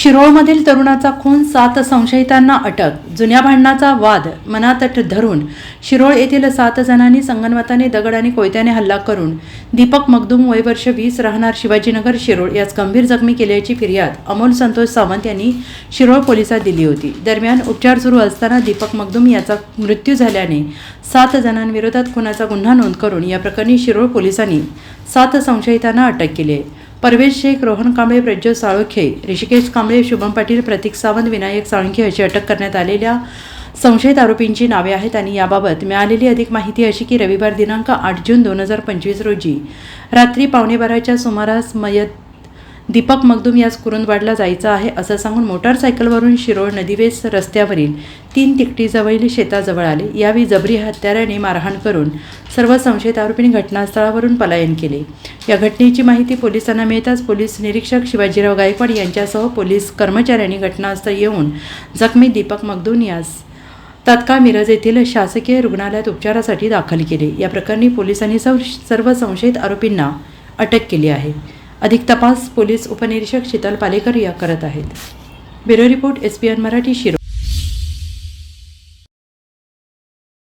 शिरोळमधील तरुणाचा खून सात संशयितांना अटक जुन्या भांडणाचा वाद मनात धरून शिरोळ येथील सात जणांनी संगनमताने दगड आणि कोयत्याने हल्ला करून दीपक मगदूम वय वर्ष वीस राहणार शिवाजीनगर शिरोळ यास गंभीर जखमी केल्याची फिर्याद अमोल संतोष सावंत यांनी शिरोळ पोलिसात दिली होती. दरम्यान उपचार सुरू असताना दीपक मगदूम याचा मृत्यू झाल्याने सात जणांविरोधात खुनाचा गुन्हा नोंद करून या प्रकरणी शिरोळ पोलिसांनी सात संशयितांना अटक केली आहे. परवेश शेख रोहन कांबळे प्रज्योत साळोखे ऋषिकेश कांबळे शुभम पाटील प्रतीक सावंत विनायक साळुंखे अशी अटक करण्यात आलेल्या संशयित आरोपींची नावे आहेत आणि याबाबत मिळालेली अधिक माहिती अशी की रविवार दिनांक आठ जून दोन हजार पंचवीस रोजी रात्री पावणेबाराच्या सुमारास मयत दीपक मगदूम यास कुरुंदवाडला जायचं आहे असं सांगून मोटारसायकलवरून शिरोळ नदीवेस रस्त्यावरील तीन तिकटीजवळील शेताजवळ आले. यावेळी जबरी हत्याराने मारहाण करून सर्व संशयित आरोपींनी घटनास्थळावरून पलायन केले. या घटनेची माहिती पोलिसांना मिळताच पोलीस निरीक्षक शिवाजीराव गायकवाड यांच्यासह पोलीस कर्मचाऱ्यांनी घटनास्थळी येऊन जखमी दीपक मगदूम यास तात्काळ मिरज येथील शासकीय रुग्णालयात उपचारासाठी दाखल केले. या प्रकरणी पोलिसांनी सर्व संशयित आरोपींना अटक केली आहे. अधिक तपास पोलीस उपनिरीक्षक शीतल पालेकर या करत आहेत. Bureau report S P N Marathi शिरो